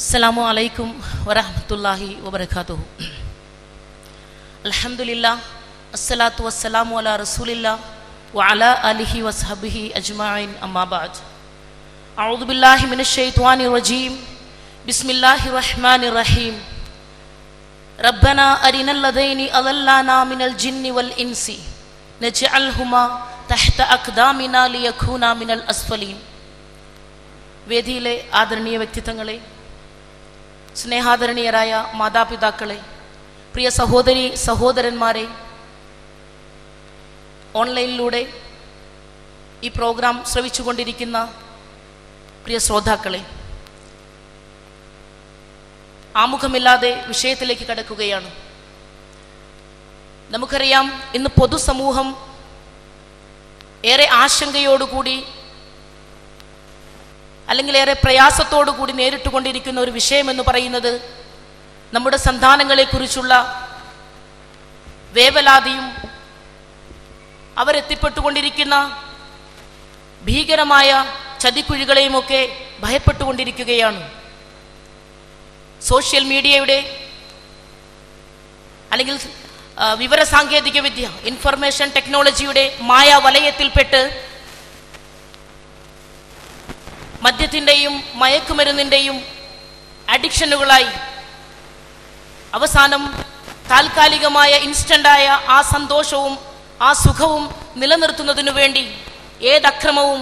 السلام عليكم ورحمة الله وبركاته الحمد لله الصلاة والسلام على رسول الله وعلى آله وصحبه أجمعين أما بعد أعوذ بالله من الشيطان الرجيم بسم الله الرحمن الرحيم ربنا أرنا الذين أضلانا من الجن والإنس نجعلهما تحت أقدامنا ليكونا من الأسفلين വേദിയിലെ ആദരണീയ വ്യക്തിത്വങ്ങളെ സ്നേഹാദരണീയരായ മാതാപിതാക്കളെ പ്രിയ സഹോദരി സഹോദരന്മാരെ ഓൺലൈനിലൂടെ ഈ പ്രോഗ്രാം ശ്രവിച്ചുകൊണ്ടിരിക്കുന്ന പ്രിയ ശ്രോതാക്കളെ ആമുഖമില്ലാതെ വിഷയത്തിലേക്ക് കടക്കുകയാണ്. നമുക്കറിയാം ഇന്ന് പൊതുസമൂഹം ഏറെ ആശങ്കയോടുകൂടി അല്ലെങ്കിൽ ഏറെ പ്രയാസത്തോടു കൂടി നേരിട്ടുകൊണ്ടിരിക്കുന്ന ഒരു വിഷയം എന്ന് പറയുന്നത് നമ്മുടെ സന്താനങ്ങളെക്കുറിച്ചുള്ള വേവലാതിയും അവരെത്തിപ്പെട്ടുകൊണ്ടിരിക്കുന്ന ഭീകരമായ ചതിക്കുഴികളെയുമൊക്കെ ഭയപ്പെട്ടുകൊണ്ടിരിക്കുകയാണ്. സോഷ്യൽ മീഡിയയുടെ അല്ലെങ്കിൽ വിവരസാങ്കേതിക വിദ്യ ഇൻഫർമേഷൻ ടെക്നോളജിയുടെ മായ വലയത്തിൽപ്പെട്ട് മദ്യത്തിന്റെയും മയക്കുമരുന്നിന്റെയും അഡിക്ഷനുകളായി അവസാനം താൽക്കാലികമായ ഇൻസ്റ്റന്റായ ആ സന്തോഷവും ആ സുഖവും നിലനിർത്തുന്നതിനു വേണ്ടി ഏത് അക്രമവും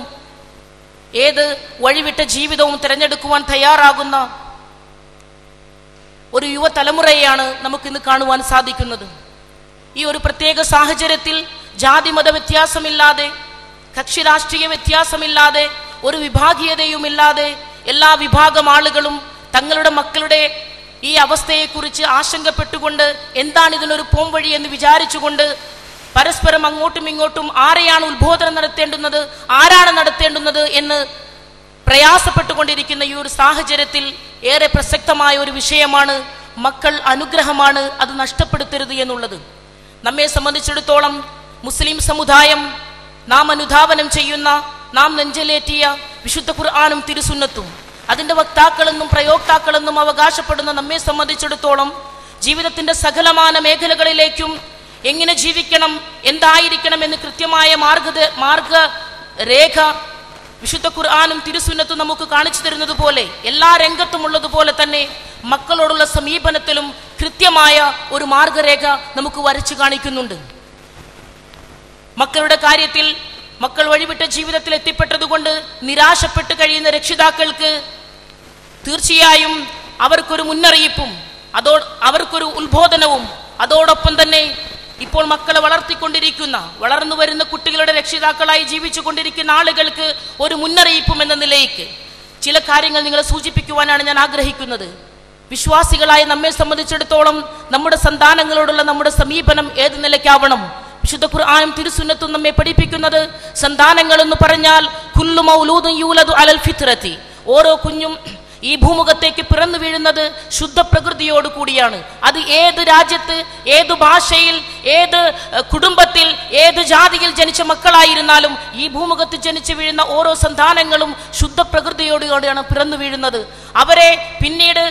ഏത് വഴിവിട്ട ജീവിതവും തിരഞ്ഞെടുക്കുവാൻ തയ്യാറാകുന്ന ഒരു യുവതലമുറയെയാണ് നമുക്കിന്ന് കാണുവാൻ സാധിക്കുന്നത്. ഈ ഒരു പ്രത്യേക സാഹചര്യത്തിൽ ജാതി മത വ്യത്യാസമില്ലാതെ കക്ഷി രാഷ്ട്രീയ വ്യത്യാസമില്ലാതെ ഒരു വിഭാഗീയതയുമില്ലാതെ എല്ലാ വിഭാഗം ആളുകളും തങ്ങളുടെ മക്കളുടെ ഈ അവസ്ഥയെക്കുറിച്ച് ആശങ്കപ്പെട്ടുകൊണ്ട് എന്താണ് ഇതിനൊരു പോംവഴി എന്ന് വിചാരിച്ചുകൊണ്ട് പരസ്പരം അങ്ങോട്ടും ഇങ്ങോട്ടും ആരെയാണ് ഉത്ബോധനം നടത്തേണ്ടുന്നത് ആരാണ് നടത്തേണ്ടുന്നത് എന്ന് പ്രയാസപ്പെട്ടുകൊണ്ടിരിക്കുന്ന ഈ ഒരു സാഹചര്യത്തിൽ ഏറെ പ്രസക്തമായ ഒരു വിഷയമാണ് മക്കൾ അനുഗ്രഹമാണ് അത് നഷ്ടപ്പെടുത്തരുത് എന്നുള്ളത്. നമ്മെ സംബന്ധിച്ചിടത്തോളം മുസ്ലിം സമുദായം നാം അനുധാവനം ചെയ്യുന്ന നാം നെഞ്ചലേറ്റിയ വിശുദ്ധ ഖുർആാനും തിരുസുന്നത്തും അതിന്റെ വക്താക്കളെന്നും പ്രയോക്താക്കളെന്നും അവകാശപ്പെടുന്ന നമ്മെ സംബന്ധിച്ചിടത്തോളം ജീവിതത്തിന്റെ സകലമാന മേഖലകളിലേക്കും എങ്ങനെ ജീവിക്കണം എന്തായിരിക്കണം എന്ന് കൃത്യമായ മാർഗ മാർഗ രേഖ വിശുദ്ധ ഖുർആാനും തിരുസുന്നത്തും നമുക്ക് കാണിച്ചു തരുന്നത് പോലെ എല്ലാ രംഗത്തും ഉള്ളതുപോലെ തന്നെ മക്കളോടുള്ള സമീപനത്തിലും കൃത്യമായ ഒരു മാർഗരേഖ നമുക്ക് വരച്ചു കാണിക്കുന്നുണ്ട്. മക്കളുടെ കാര്യത്തിൽ മക്കൾ വഴിവിട്ട ജീവിതത്തിൽ എത്തിപ്പെട്ടതുകൊണ്ട് നിരാശപ്പെട്ട് കഴിയുന്ന രക്ഷിതാക്കൾക്ക് തീർച്ചയായും അവർക്കൊരു മുന്നറിയിപ്പും അതോ അവർക്കൊരു ഉത്ബോധനവും അതോടൊപ്പം തന്നെ ഇപ്പോൾ മക്കളെ വളർത്തിക്കൊണ്ടിരിക്കുന്ന വളർന്നു വരുന്ന കുട്ടികളുടെ രക്ഷിതാക്കളായി ജീവിച്ചു കൊണ്ടിരിക്കുന്ന ആളുകൾക്ക് ഒരു മുന്നറിയിപ്പും എന്ന നിലയ്ക്ക് ചില കാര്യങ്ങൾ നിങ്ങളെ സൂചിപ്പിക്കുവാനാണ് ഞാൻ ആഗ്രഹിക്കുന്നത്. വിശ്വാസികളായ നമ്മെ സംബന്ധിച്ചിടത്തോളം നമ്മുടെ സന്താനങ്ങളോടുള്ള നമ്മുടെ സമീപനം ഏത് നിലയ്ക്കാവണം? വിശുദ്ധ ഖുർആാനും തിരുസുന്നത്തും നമ്മെ പഠിപ്പിക്കുന്നത് സന്താനങ്ങൾ എന്ന് പറഞ്ഞാൽ കുല്ലു മൗലൂദും യൂലദു അലൽ ഫിത്രത്തി ഓരോ കുഞ്ഞും ഈ ഭൂമുഖത്തേക്ക് പിറന്നു വീഴുന്നത് ശുദ്ധ പ്രകൃതിയോട് കൂടിയാണ്. അത് ഏത് രാജ്യത്ത് ഏത് ഭാഷയിൽ ഏത് കുടുംബത്തിൽ ഏത് ജാതിയിൽ ജനിച്ച മക്കളായിരുന്നാലും ഈ ഭൂമുഖത്ത് ജനിച്ചു വീഴുന്ന ഓരോ സന്താനങ്ങളും ശുദ്ധ പ്രകൃതിയോടുകൂടിയാണ് പിറന്നു വീഴുന്നത്. അവരെ പിന്നീട്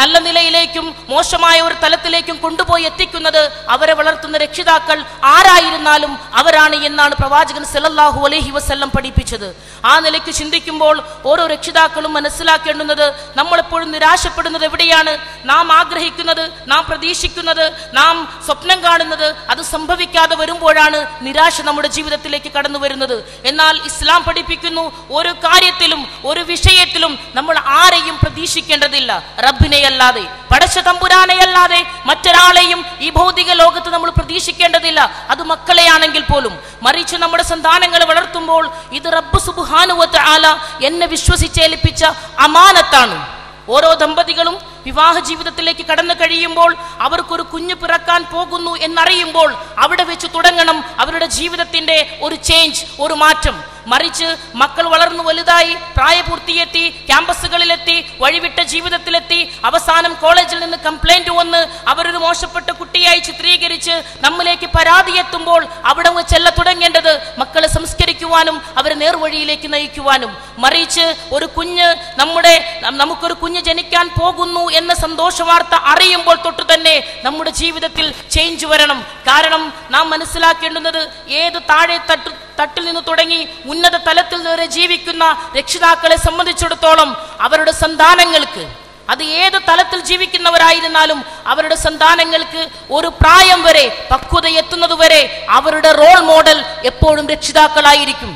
നല്ല നിലയിലേക്കും മോശമായ ഒരു തലത്തിലേക്കും കൊണ്ടുപോയി എത്തിക്കുന്നത് അവരെ വളർത്തുന്ന രക്ഷിതാക്കൾ ആരായിരുന്നാലും അവരാണ് എന്നാണ് പ്രവാചകൻ സലല്ലാഹു അലഹി വസ്ല്ലം പഠിപ്പിച്ചത്. ആ നിലയ്ക്ക് ചിന്തിക്കുമ്പോൾ ഓരോ രക്ഷിതാക്കളും മനസ്സിലാക്കേണ്ടുന്നത് നമ്മളെപ്പോഴും നിരാശപ്പെടുന്നത് എവിടെയാണ്? നാം ആഗ്രഹിക്കുന്നത് നാം പ്രതീക്ഷിക്കുന്നത് നാം സ്വപ്നം കാണുന്നത് അത് സംഭവിക്കാതെ വരുമ്പോഴാണ് നിരാശ നമ്മുടെ ജീവിതത്തിലേക്ക് കടന്നു വരുന്നത്. എന്നാൽ ഇസ്ലാം പഠിപ്പിക്കുന്നു ഒരു കാര്യത്തിലും ഒരു വിഷയത്തിലും നമ്മൾ ആരെയും പ്രതീക്ഷിക്കേണ്ടതില്ല. റബ്ബിനെയല്ലാതെ പടച്ച തമ്പുരാനെയല്ലാതെ മറ്റൊരാളെയും ഈ ഭൗതിക ലോകത്ത് നമ്മൾ പ്രതീക്ഷിക്കേണ്ടതില്ല. അത് മക്കളെയാണെങ്കിൽ പോലും. മറിച്ച് നമ്മുടെ സന്താനങ്ങളെ വളർത്തുമ്പോൾ ഇത് റബ്ബ് സുബുഹാനുവത്ത് ആല എന്നെ വിശ്വസിച്ചേൽപ്പിച്ച അമാനത്താണ്. ഓരോ ദമ്പതികളും വിവാഹ ജീവിതത്തിലേക്ക് കടന്നു കഴിയുമ്പോൾ അവർക്കൊരു കുഞ്ഞ് പിറക്കാൻ പോകുന്നു എന്നറിയുമ്പോൾ അവിടെ വെച്ച് തുടങ്ങണം അവരുടെ ജീവിതത്തിന്റെ ഒരു ചേഞ്ച് ഒരു മാറ്റം. മറിച്ച് മക്കൾ വളർന്നു വലുതായി പ്രായപൂർത്തിയെത്തി ക്യാമ്പസുകളിലെത്തി വഴിവിട്ട ജീവിതത്തിലെത്തി അവസാനം കോളേജിൽ നിന്ന് കംപ്ലൈന്റ് വന്ന് അവരൊരു മോശപ്പെട്ട കുട്ടിയായി ചിത്രീകരിച്ച് നമ്മിലേക്ക് പരാതി എത്തുമ്പോൾ അവിടെ ചെല്ല തുടങ്ങേണ്ടത് മക്കളെ സംസ്കരിക്കുവാനും അവരെ നേർവഴിയിലേക്ക് നയിക്കുവാനും. മറിച്ച് ഒരു കുഞ്ഞ് നമ്മുടെ നമുക്കൊരു കുഞ്ഞ് ജനിക്കാൻ പോകുന്നു എന്ന സന്തോഷ വാർത്ത അറിയുമ്പോൾ തൊട്ട് തന്നെ നമ്മുടെ ജീവിതത്തിൽ ചേഞ്ച് വരണം. കാരണം നാം മനസ്സിലാക്കേണ്ടുന്നത് ഏത് താഴെ തട്ട് തട്ടിൽ നിന്ന് തുടങ്ങി ഉന്നത തലത്തിൽ വരെ ജീവിക്കുന്ന രക്ഷിതാക്കളെ സംബന്ധിച്ചിടത്തോളം അവരുടെ സന്താനങ്ങൾക്ക് അത് ഏത് തലത്തിൽ ജീവിക്കുന്നവരായിരുന്നാലും അവരുടെ സന്താനങ്ങൾക്ക് ഒരു പ്രായം വരെ പക്വത എത്തുന്നതുവരെ അവരുടെ റോൾ മോഡൽ എപ്പോഴും രക്ഷിതാക്കളായിരിക്കും.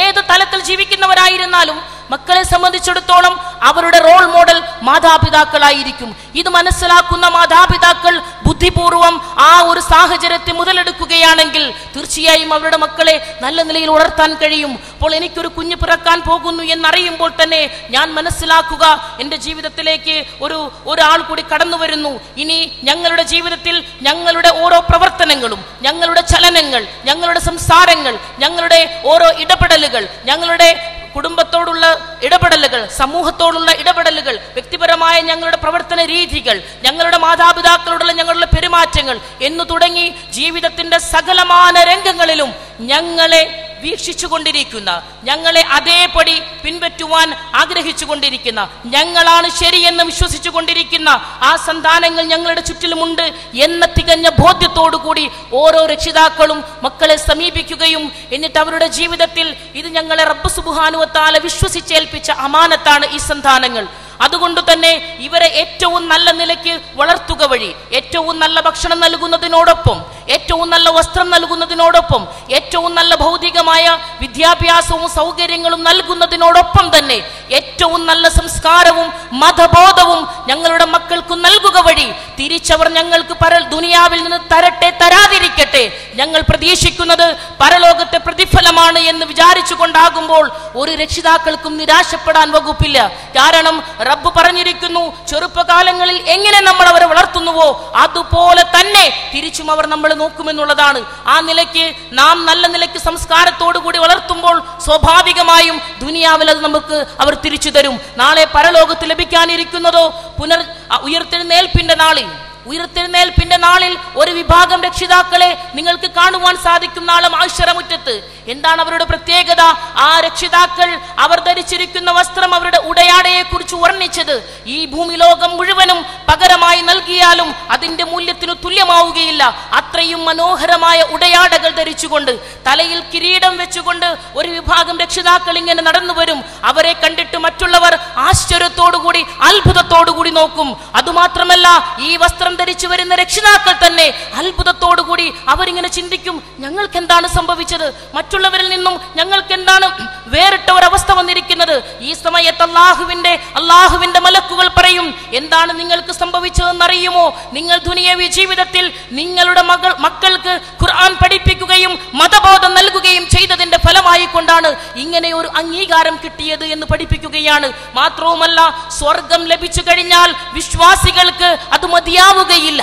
ഏത് തലത്തിൽ ജീവിക്കുന്നവരായിരുന്നാലും മക്കളെ സംബന്ധിച്ചിടത്തോളം അവരുടെ റോൾ മോഡൽ മാതാപിതാക്കളായിരിക്കും. ഇത് മനസ്സിലാക്കുന്ന മാതാപിതാക്കൾ ബുദ്ധിപൂർവം ആ ഒരു സാഹചര്യത്തെ മുതലെടുക്കുകയാണെങ്കിൽ തീർച്ചയായും അവരുടെ മക്കളെ നല്ല നിലയിൽ ഉണർത്താൻ കഴിയും. അപ്പോൾ എനിക്കൊരു കുഞ്ഞ് പിറക്കാൻ പോകുന്നു എന്നറിയുമ്പോൾ തന്നെ ഞാൻ മനസ്സിലാക്കുക എന്റെ ജീവിതത്തിലേക്ക് ഒരു ഒരാൾ കൂടി കടന്നു വരുന്നു. ഇനി ഞങ്ങളുടെ ജീവിതത്തിൽ ഞങ്ങളുടെ ഓരോ പ്രവർത്തനങ്ങളും ഞങ്ങളുടെ ചലനങ്ങൾ ഞങ്ങളുടെ സംസാരങ്ങൾ ഞങ്ങളുടെ ഓരോ ഇടപെടലുകൾ ഞങ്ങളുടെ കുടുംബത്തോടുള്ള ഇടപെടലുകൾ സമൂഹത്തോടുള്ള ഇടപെടലുകൾ വ്യക്തിപരമായ ഞങ്ങളുടെ പ്രവർത്തന രീതികൾ ഞങ്ങളുടെ മാതാപിതാക്കളോടുള്ള ഞങ്ങളുടെ പെരുമാറ്റങ്ങൾ എന്നു തുടങ്ങി ജീവിതത്തിന്റെ സകലമാന രംഗങ്ങളിലും ഞങ്ങളെ വീക്ഷിച്ചു കൊണ്ടിരിക്കുന്ന ഞങ്ങളെ അതേപടി പിൻപറ്റുവാൻ ആഗ്രഹിച്ചുകൊണ്ടിരിക്കുന്ന ഞങ്ങളാണ് ശരിയെന്ന് വിശ്വസിച്ചു കൊണ്ടിരിക്കുന്ന ആ സന്താനങ്ങൾ ഞങ്ങളുടെ ചുറ്റിലുമുണ്ട് എന്ന തികഞ്ഞ ബോധ്യത്തോടു കൂടി ഓരോ രക്ഷിതാക്കളും മക്കളെ സമീപിക്കുകയും എന്നിട്ട് അവരുടെ ജീവിതത്തിൽ ഇത് ഞങ്ങളെ റബ്ബ് സുബുഹാനുവത്താല വിശ്വസിച്ചേൽപ്പിച്ച അമാനത്താണ് ഈ സന്താനങ്ങൾ. അതുകൊണ്ട് തന്നെ ഇവരെ ഏറ്റവും നല്ല നിലയ്ക്ക് വളർത്തുക വഴി ഏറ്റവും നല്ല ഭക്ഷണം നൽകുന്നതിനോടൊപ്പം ഏറ്റവും നല്ല വസ്ത്രം നൽകുന്നതിനോടൊപ്പം ഏറ്റവും നല്ല ഭൗതികമായ വിദ്യാഭ്യാസവും സൗകര്യങ്ങളും നൽകുന്നതിനോടൊപ്പം തന്നെ ഏറ്റവും നല്ല സംസ്കാരവും മതബോധവും ഞങ്ങളുടെ മക്കൾക്ക് നൽകുക വഴി. തിരിച്ചവർ ഞങ്ങൾക്ക് പര ദുനിയാവിൽ നിന്ന് തരട്ടെ തരാതിരിക്കട്ടെ. ഞങ്ങൾ പ്രതീക്ഷിക്കുന്നത് പരലോകത്തെ പ്രതിഫലമാണ് എന്ന് വിചാരിച്ചു കൊണ്ടാകുമ്പോൾ ഒരു രക്ഷിതാക്കൾക്കും നിരാശപ്പെടാൻ വകുപ്പില്ല. കാരണം റബ്ബ് പറഞ്ഞിരിക്കുന്നു ചെറുപ്പകാലങ്ങളിൽ എങ്ങനെ നമ്മൾ അവരെ വളർത്തുന്നുവോ അതുപോലെ തന്നെ തിരിച്ചും അവർ നമ്മൾ നോക്കുമെന്നുള്ളതാണ്. ആ നിലയ്ക്ക് നാം നല്ല നിലയ്ക്ക് സംസ്കാരത്തോടു കൂടി വളർത്തുമ്പോൾ സ്വാഭാവികമായും ദുനിയാവിൽ അത് നമുക്ക് അവർ തിരിച്ചു തരും. നാളെ പരലോകത്ത് ലഭിക്കാനിരിക്കുന്നതോ പുനർ ആ ഉയർത്തെഴുന്നേൽപ്പിന്റെ നാളിൽ ഉയർത്തെഴുന്നേൽപ്പിന്റെ നാളിൽ ഒരു വിഭാഗം രക്ഷിതാക്കളെ നിങ്ങൾക്ക് കാണുവാൻ സാധിക്കും നാളെ ആശ്വരമുറ്റത്ത് എന്താണ് അവരുടെ പ്രത്യേകത? ആ രക്ഷിതാക്കൾ അവർ ധരിച്ചിരിക്കുന്ന വസ്ത്രം അവരുടെ ഉടയാടയെ കുറിച്ച് വർണിച്ചത്. ഈ ഭൂമി ലോകം മുഴുവനും പകരമായി നൽകിയാലും അതിന്റെ മൂല്യത്തിനു തുല്യമാവുകയില്ല. അത്രയും മനോഹരമായ ഉടയാടകൾ ധരിച്ചുകൊണ്ട് തലയിൽ കിരീടം വെച്ചുകൊണ്ട് ഒരു വിഭാഗം രക്ഷിതാക്കൾ ഇങ്ങനെ നടന്നു വരും. അവരെ കണ്ടിട്ട് മറ്റുള്ളവർ ആശ്ചര്യത്തോടുകൂടി അത്ഭുതത്തോടുകൂടി നോക്കും. അതുമാത്രമല്ല ഈ വസ്ത്രം ധരിച്ചു വരുന്ന രക്ഷിതാക്കൾ തന്നെ അത്ഭുതത്തോടുകൂടി അവരിങ്ങനെ ചിന്തിക്കും ഞങ്ങൾക്ക് എന്താണ് സംഭവിച്ചത് മറ്റുള്ളവരിൽ നിന്നും ഞങ്ങൾക്ക് എന്താണ് വേറിട്ട ഒരു അവസ്ഥ വന്നിരിക്കുന്നത്? ഈ സമയത്ത് അള്ളാഹുവിന്റെ അള്ളാഹുവിന്റെ മലക്കുകൾ പറയും എന്താണ് നിങ്ങൾക്ക് സംഭവിച്ചതെന്ന് അറിയുമോ നിങ്ങൾ ദുനിയവി ജീവിതത്തിൽ നിങ്ങളുടെ മകൾ മക്കൾക്ക് ഖുർആൻ പഠിപ്പിക്കുകയും മതബോധം നൽകുകയും ചെയ്തതിന്റെ ഫലമായി കൊണ്ടാണ് ഇങ്ങനെ ഒരു അംഗീകാരം കിട്ടിയത് എന്ന് പഠിപ്പിക്കുകയാണ്. മാത്രവുമല്ല സ്വർഗം ലഭിച്ചു കഴിഞ്ഞാൽ വിശ്വാസികൾക്ക് അത് മതിയാവുകയില്ല.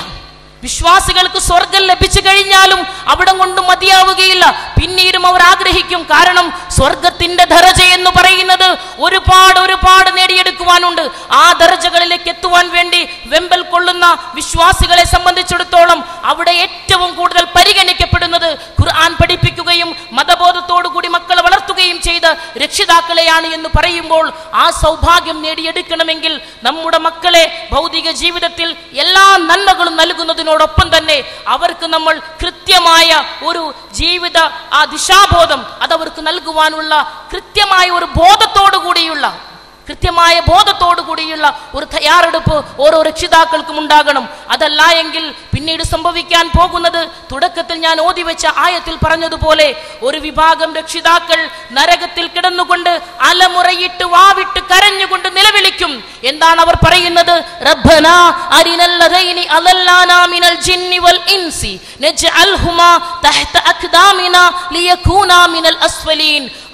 വിശ്വാസികൾക്ക് സ്വർഗം ലഭിച്ചു കഴിഞ്ഞാലും അവിടെ കൊണ്ട് മതിയാവുകയില്ല. പിന്നീടും അവർ ആഗ്രഹിക്കും. കാരണം സ്വർഗത്തിന്റെ ധരജ എന്ന് പറയുന്നത് ഒരുപാട് ഒരുപാട് നേടിയെടുക്കുവാനുണ്ട്. ആ ധരജകളിലേക്ക് എത്തുവാൻ വേണ്ടി വെമ്പൽ കൊള്ളുന്ന വിശ്വാസികളെ സംബന്ധിച്ചിടത്തോളം അവിടെ ഏറ്റവും കൂടുതൽ പരിഗണിക്കപ്പെടുന്നത് ഖുർആൻ പഠിപ്പിക്കുകയും മതബോധത്തോടു കൂടി മക്കളെ വളർത്തുകയും രക്ഷിതാക്കളെയാണ് എന്ന് പറയുമ്പോൾ ആ സൗഭാഗ്യം നേടിയെടുക്കണമെങ്കിൽ നമ്മുടെ മക്കളെ ഭൗതിക ജീവിതത്തിൽ എല്ലാ നന്മകളും നൽകുന്നതിനോടൊപ്പം തന്നെ അവർക്ക് നമ്മൾ കൃത്യമായ ഒരു ജീവിത ആ ദിശാബോധം അതവർക്ക് നൽകുവാനുള്ള കൃത്യമായ ഒരു ബോധത്തോടു കൂടിയുള്ള കൃത്യമായ ബോധത്തോടു കൂടിയുള്ള ഒരു തയ്യാറെടുപ്പ് ഓരോ രക്ഷിതാക്കൾക്കും ഉണ്ടാകണം. അതല്ല എങ്കിൽ പിന്നീട് സംഭവിക്കാൻ പോകുന്നത് തുടക്കത്തിൽ ഞാൻ ഓതി വെച്ച ആയത്തിൽ പറഞ്ഞതുപോലെ ഒരു വിഭാഗം രക്ഷിതാക്കൾ നരകത്തിൽ കിടന്നുകൊണ്ട് അലമുറയിട്ട് വാവിട്ട് കരഞ്ഞുകൊണ്ട് നിലവിളിക്കും. എന്താണ് അവർ പറയുന്നത്? റബ്ബന മിനൽ ജിന്നി വൽ ഇൻസി നജ്അൽഹുമാ ലിയകൂനാ മിനൽ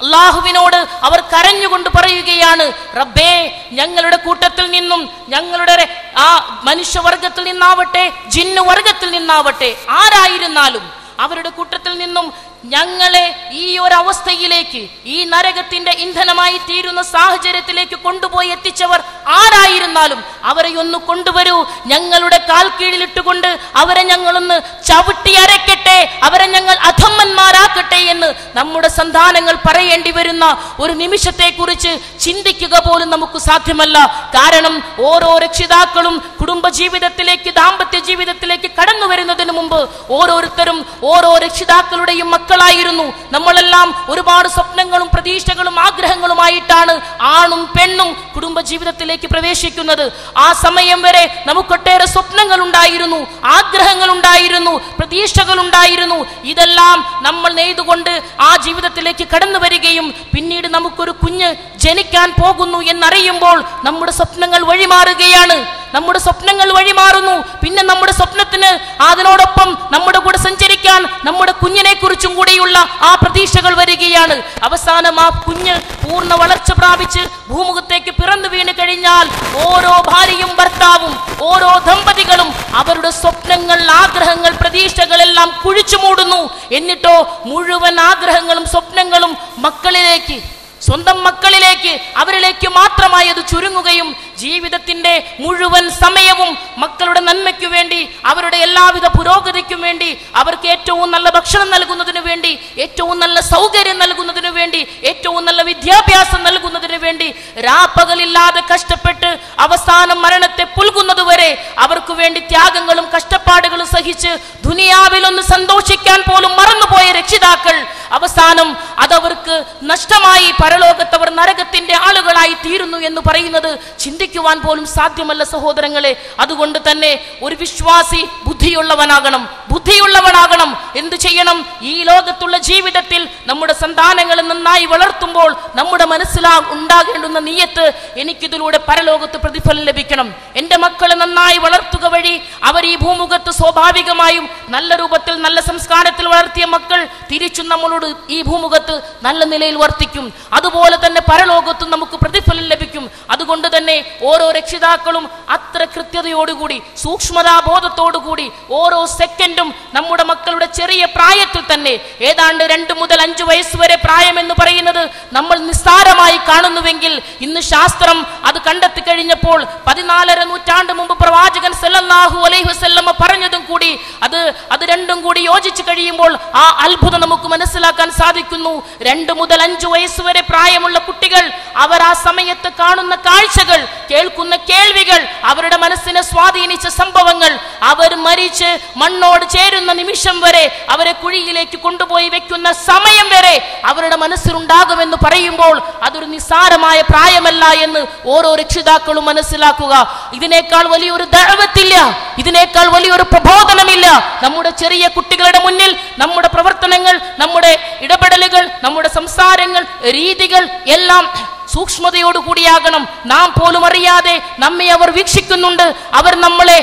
അള്ളാഹുവിനോട് അവർ കരഞ്ഞുകൊണ്ട് പറയുകയാണ് റബ്ബേ ഞങ്ങളുടെ കൂട്ടത്തിൽ നിന്നും ഞങ്ങളുടെ ആ മനുഷ്യവർഗത്തിൽ നിന്നാവട്ടെ ജിന്നു വർഗത്തിൽ നിന്നാവട്ടെ ആരായിരുന്നാലും അവരുടെ കൂട്ടത്തിൽ നിന്നും ഞങ്ങളെ ഈ ഒരു അവസ്ഥയിലേക്ക് ഈ നരകത്തിന്റെ ഇന്ധനമായി തീരുന്ന സാഹചര്യത്തിലേക്ക് കൊണ്ടുപോയി എത്തിച്ചവർ ആരായിരുന്നാലും അവരെ ഒന്ന് കൊണ്ടുവരൂ. ഞങ്ങളുടെ കാൽ കീഴിലിട്ടുകൊണ്ട് അവരെ ഞങ്ങളൊന്ന് ചവിട്ടി അരക്കട്ടെ അവരെ ഞങ്ങൾ അധമ്മന്മാരാക്കട്ടെ എന്ന് നമ്മുടെ സന്താനങ്ങൾ പറയേണ്ടി വരുന്ന ഒരു നിമിഷത്തെ കുറിച്ച് ചിന്തിക്കുക പോലും നമുക്ക് സാധ്യമല്ല. കാരണം ഓരോ രക്ഷിതാക്കളും കുടുംബ ജീവിതത്തിലേക്ക് ദാമ്പത്യ ജീവിതത്തിലേക്ക് കടന്നു വരുന്നതിന് മുമ്പ് ഓരോരുത്തരും ഓരോ രക്ഷിതാക്കളുടെയും മക്കളായിരുന്നു. നമ്മളെല്ലാം ഒരുപാട് സ്വപ്നങ്ങളും പ്രതീക്ഷകളും ആഗ്രഹങ്ങളുമായിട്ടാണ് ആണും പെണ്ണും കുടുംബ ജീവിതത്തിലേക്ക് പ്രവേശിക്കുന്നത്. ആ സമയം വരെ നമുക്കൊട്ടേറെ സ്വപ്നങ്ങൾ ഉണ്ടായിരുന്നു ആഗ്രഹങ്ങൾ ഉണ്ടായിരുന്നു പ്രതീക്ഷകൾ ഉണ്ടായിരുന്നു. ഇതെല്ലാം നമ്മൾ നെയ്തുകൊണ്ട് ആ ജീവിതത്തിലേക്ക് കടന്നു വരികയും പിന്നീട് നമുക്കൊരു കുഞ്ഞ് ജനിക്കാൻ പോകുന്നു എന്നറിയുമ്പോൾ നമ്മുടെ സ്വപ്നങ്ങൾ വഴിമാറുകയാണ്. നമ്മുടെ സ്വപ്നങ്ങൾ വഴി മാറുന്നു. പിന്നെ നമ്മുടെ സ്വപ്നത്തിന് അതിനോടൊപ്പം നമ്മുടെ കൂടെ സഞ്ചരിക്കാൻ നമ്മുടെ കുഞ്ഞിനെ കുറിച്ചും കൂടിയുള്ള ആ പ്രതീക്ഷകൾ വരികയാണ്. അവസാനം ആ കുഞ്ഞ് പൂർണ വളർച്ച പ്രാപിച്ച് ഭൂമുഖത്തേക്ക് പിറന്നു വീണ് കഴിഞ്ഞാൽ ഓരോ ഭാര്യയും ഭർത്താവും ഓരോ ദമ്പതികളും അവരുടെ സ്വപ്നങ്ങൾ ആഗ്രഹങ്ങൾ പ്രതീക്ഷകളെല്ലാം കുഴിച്ചു മൂടുന്നു. എന്നിട്ടോ മുഴുവൻ ആഗ്രഹങ്ങളും സ്വപ്നങ്ങളും മക്കളിലേക്ക് സ്വന്തം മക്കളിലേക്ക് അവരിലേക്ക് മാത്രമായി അത് ചുരുങ്ങുകയും ജീവിതത്തിന്റെ മുഴുവൻ സമയവും മക്കളുടെ നന്മയ്ക്കു വേണ്ടി അവരുടെ എല്ലാവിധ പുരോഗതിക്കും വേണ്ടി അവർക്ക് ഏറ്റവും നല്ല ഭക്ഷണം നൽകുന്നതിനു വേണ്ടി ഏറ്റവും നല്ല സൗകര്യം നൽകുന്നതിനു വേണ്ടി ഏറ്റവും നല്ല വിദ്യാഭ്യാസം നൽകുന്നതിനു വേണ്ടി രാപ്പകലില്ലാതെ കഷ്ടപ്പെട്ട് അവസാനം മരണത്തെ പുൽകുന്നതുവരെ അവർക്ക് വേണ്ടി ത്യാഗങ്ങളും കഷ്ടപ്പാടുകളും സഹിച്ച് ദുനിയാവിലൊന്ന് സന്തോഷിക്കാൻ പോലും മറന്നുപോയ രക്ഷിതാക്കൾ അവസാനം അതവർക്ക് നഷ്ടമായി പരലോകത്തവർ നരകത്തിന്റെ ആളുകളായി തീരുന്നു എന്ന് പറയുന്നത് ചിന്തിക്കുവാൻ പോലും സാധ്യമല്ല സഹോദരങ്ങളെ. അതുകൊണ്ട് തന്നെ ഒരു വിശ്വാസി ബുദ്ധിയുള്ളവനാകണം. ബുദ്ധിയുള്ളവനാകണം എന്ത് ചെയ്യണം? ഈ ലോകത്തുള്ള ജീവിതത്തിൽ നമ്മുടെ സന്താനങ്ങളെ നന്നായി വളർത്തുമ്പോൾ നമ്മുടെ മനസ്സിലാ ഉണ്ടാകേണ്ടുന്ന നീയത്ത് എനിക്കിതിലൂടെ പരലോകത്ത് പ്രതിഫലം ലഭിക്കണം. എന്റെ മക്കളെ നന്നായി വളർത്തുക വഴി അവർ ഈ ഭൂമുഖത്ത് സ്വാഭാവികമായും നല്ല രൂപത്തിൽ നല്ല സംസ്കാരത്തിൽ വളർത്തിയ മക്കൾ തിരിച്ചും നമ്മളോട് ഈ ഭൂമുഖത്ത് നല്ല നിലയിൽ വർത്തിക്കും. അതുപോലെ തന്നെ പരലോകത്തും നമുക്ക് പ്രതിഫലം ലഭിക്കും. അതുകൊണ്ട് തന്നെ ഓരോ രക്ഷിതാക്കളും അത്ര കൃത്യതയോടുകൂടി സൂക്ഷ്മതാബോധത്തോടുകൂടി ഓരോ സെക്കൻഡും നമ്മുടെ മക്കളുടെ ചെറിയ പ്രായത്തിൽ തന്നെ ഏതാണ്ട് രണ്ട് മുതൽ അഞ്ച് വയസ്സ് വരെ പ്രായം എന്ന് പറയുന്നത് നമ്മൾ നിസ്സാരമായി കാണുന്നുവെങ്കിൽ ഇന്ന് ശാസ്ത്രം അത് കണ്ടെത്തി കഴിഞ്ഞപ്പോൾ പതിനാലര നൂറ്റാണ്ട് മുമ്പ് പ്രവാചകൻ സല്ലല്ലാഹു അലൈഹി വസല്ലമ പറഞ്ഞതും കൂടി അത് അത് രണ്ടും കൂടി യോജിച്ചു കഴിയുമ്പോൾ ആ അത്ഭുതം നമുക്ക് മനസ്സിലാക്കാൻ സാധിക്കുന്നു. രണ്ട് മുതൽ അഞ്ചു വയസ്സ് വരെ പ്രായമുള്ള കുട്ടികൾ അവർ ആ സമയത്ത് കാണുന്ന കാഴ്ചകൾ കേൾക്കുന്ന കേൾവികൾ അവരുടെ മനസ്സിനെ സ്വാധീനിച്ച സംഭവങ്ങൾ അവർ മരിച്ച് മണ്ണോട് ചേരുന്ന നിമിഷം വരെ അവരെ കുഴിയിലേക്ക് കൊണ്ടുപോയി വെക്കുന്ന സമയം വരെ അവരുടെ മനസ്സിലുണ്ടാകുമെന്ന് പറയുമ്പോൾ അതൊരു നിസ്സാരമായ പ്രായമല്ല എന്ന് ഓരോ രക്ഷിതാക്കളും മനസ്സിലാക്കുക. ഇതിനേക്കാൾ വലിയൊരു ദഴവത്തില്ല ഇതിനേക്കാൾ വലിയൊരു പ്രബോധനമില്ല. നമ്മുടെ ചെറിയ കുട്ടികളുടെ മുന്നിൽ നമ്മുടെ പ്രവർത്തനങ്ങൾ നമ്മുടെ ഇടപെടലുകൾ നമ്മുടെ സംസാരങ്ങൾ രീതികൾ എല്ലാം സൂക്ഷ്മതയോടുകൂടിയാകണം നാം പോലും അറിയാതെ നമ്മെ അവർ വീക്ഷിക്കുന്നുണ്ട്. അവർ നമ്മളെ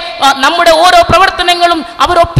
നമ്മുടെ ഓരോ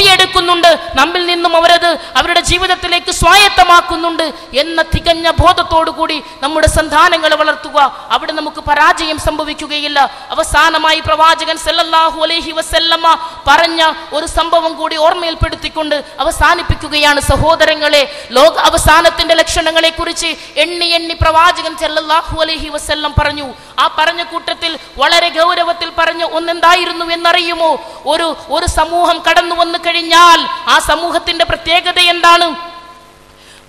അവർ നമ്മിൽ നിന്നും അവരത് അവരുടെ ജീവിതത്തിലേക്ക് സ്വായത്തമാക്കുന്നുണ്ട് എന്ന തികഞ്ഞ ബോധത്തോടു കൂടി നമ്മുടെ സന്താനങ്ങളെ വളർത്തുക അവിടെ നമുക്ക് പരാജയം സംഭവിക്കുകയില്ല. അവസാനമായി പ്രവാചകൻ സല്ലല്ലാഹു അലൈഹി വസല്ലമ പറഞ്ഞ ഒരു സംഭവം കൂടി ഓർമ്മയിൽപ്പെടുത്തിക്കൊണ്ട് അവസാനിപ്പിക്കുകയാണ്. സഹോദരങ്ങളെ ലോക അവസാനത്തിന്റെ ലക്ഷണങ്ങളെ കുറിച്ച് എണ്ണി എണ്ണി പ്രവാചകൻ സല്ലല്ലാഹു അലൈഹി വസല്ലം പറഞ്ഞു. ആ പറഞ്ഞ കൂട്ടത്തിൽ വളരെ ഗൗരവത്തിൽ പറഞ്ഞ ഒന്നെന്തായിരുന്നു എന്നറിയുമോ? ഒരു ഒരു സമൂഹം കടന്നു വന്നു കഴിഞ്ഞാൽ ആ സമൂഹത്തിന്റെ പ്രത്യേകത എന്താണ്?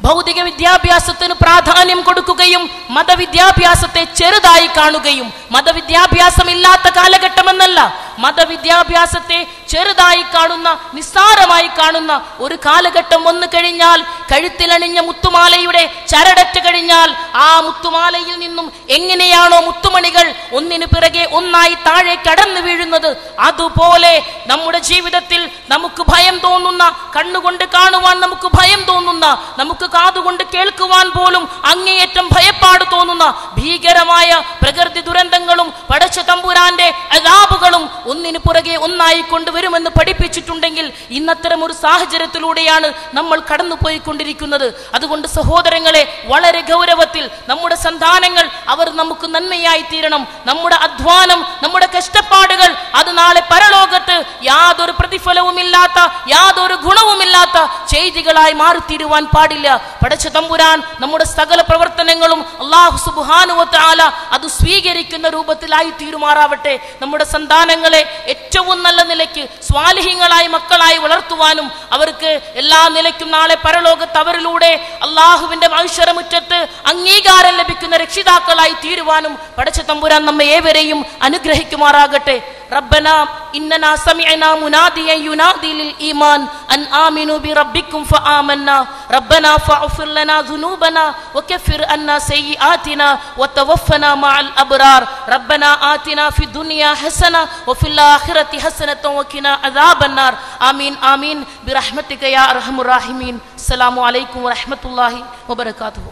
ഭൗതിക വിദ്യാഭ്യാസത്തിന് പ്രാധാന്യം കൊടുക്കുകയും മതവിദ്യാഭ്യാസത്തെ ചെറുതായി കാണുകയും മതവിദ്യാഭ്യാസം ഇല്ലാത്ത കാലഘട്ടമെന്നല്ല മതവിദ്യാഭ്യാസത്തെ ചെറുതായി കാണുന്ന നിസ്സാരമായി കാണുന്ന ഒരു കാലഘട്ടം വന്നു കഴിഞ്ഞാൽ കഴുത്തിലണിഞ്ഞ മുത്തുമാലയുടെ ചരടറ്റ് കഴിഞ്ഞാൽ ആ മുത്തുമാലയിൽ നിന്നും എങ്ങനെയാണോ മുത്തുമണികൾ ഒന്നിനു പിറകെ ഒന്നായി താഴെ കടന്നു വീഴുന്നത് അതുപോലെ നമ്മുടെ ജീവിതത്തിൽ നമുക്ക് ഭയം തോന്നുന്ന കണ്ണുകൊണ്ട് കാണുവാൻ നമുക്ക് ഭയം തോന്നുന്ന നമുക്ക് കാതുകൊണ്ട് കേൾക്കുവാൻ പോലും അങ്ങേയറ്റം ഭയപ്പാട് തോന്നുന്ന ഭീകരമായ പ്രകൃതി ദുരന്തങ്ങളും പടച്ച തമ്പുരാന്റെ അലാപുകളും ഒന്നിനു പുറകെ ഒന്നായി കൊണ്ടുവരുമെന്ന് പഠിപ്പിച്ചിട്ടുണ്ടെങ്കിൽ ഇന്നത്തരം ഒരു സാഹചര്യത്തിലൂടെയാണ് നമ്മൾ കടന്നുപോയിക്കൊണ്ടിരിക്കുന്നത്. അതുകൊണ്ട് സഹോദരങ്ങളെ വളരെ ഗൗരവത്തിൽ നമ്മുടെ സന്താനങ്ങൾ അവർ നമുക്ക് നന്മയായി തീരണം. നമ്മുടെ അധ്വാനം നമ്മുടെ കഷ്ടപ്പാടുകൾ അത് നാളെ പരലോകത്ത് യാതൊരു പ്രതിഫലവുമില്ലാത്ത യാതൊരു ഗുണവുമില്ലാത്ത ചെയ്തികളായി മാറിത്തീരുവാൻ പാടില്ല. പടച്ച തമ്പുരാൻ നമ്മുടെ സകല പ്രവർത്തനങ്ങളും അള്ളാഹു സുബാനുവത്താല അത് സ്വീകരിക്കുന്ന രൂപത്തിലായി തീരുമാറാവട്ടെ. നമ്മുടെ സന്താനങ്ങളെ ഏറ്റവും നല്ല നിലയ്ക്ക് സ്വാലിഹ്യങ്ങളായി മക്കളായി വളർത്തുവാനും അവർക്ക് എല്ലാ നിലയ്ക്കും നാളെ പരലോകത്ത് അവരിലൂടെ അള്ളാഹുവിന്റെ മനുഷ്യരമുറ്റത്ത് അംഗീകാരം ലഭിക്കുന്ന രക്ഷിതാക്കളായി തീരുവാനും പടച്ച തമ്പുരാൻ നമ്മെ ഏവരെയും അനുഗ്രഹിക്കുമാറാകട്ടെ ربنا إننا سمعنا مناديا ينادي للإيمان أن آمنوا بربكم فآمنا ربنا فاغفر لنا ذنوبنا وكفر عنا سيئاتنا وتوفنا مع الأبرار ربنا آتنا في الدنيا حسنة وفي الآخرة حسنة وقنا عذاب النار آمين آمين برحمتك يا أرحم الراحمين السلام عليكم ورحمة الله وبركاته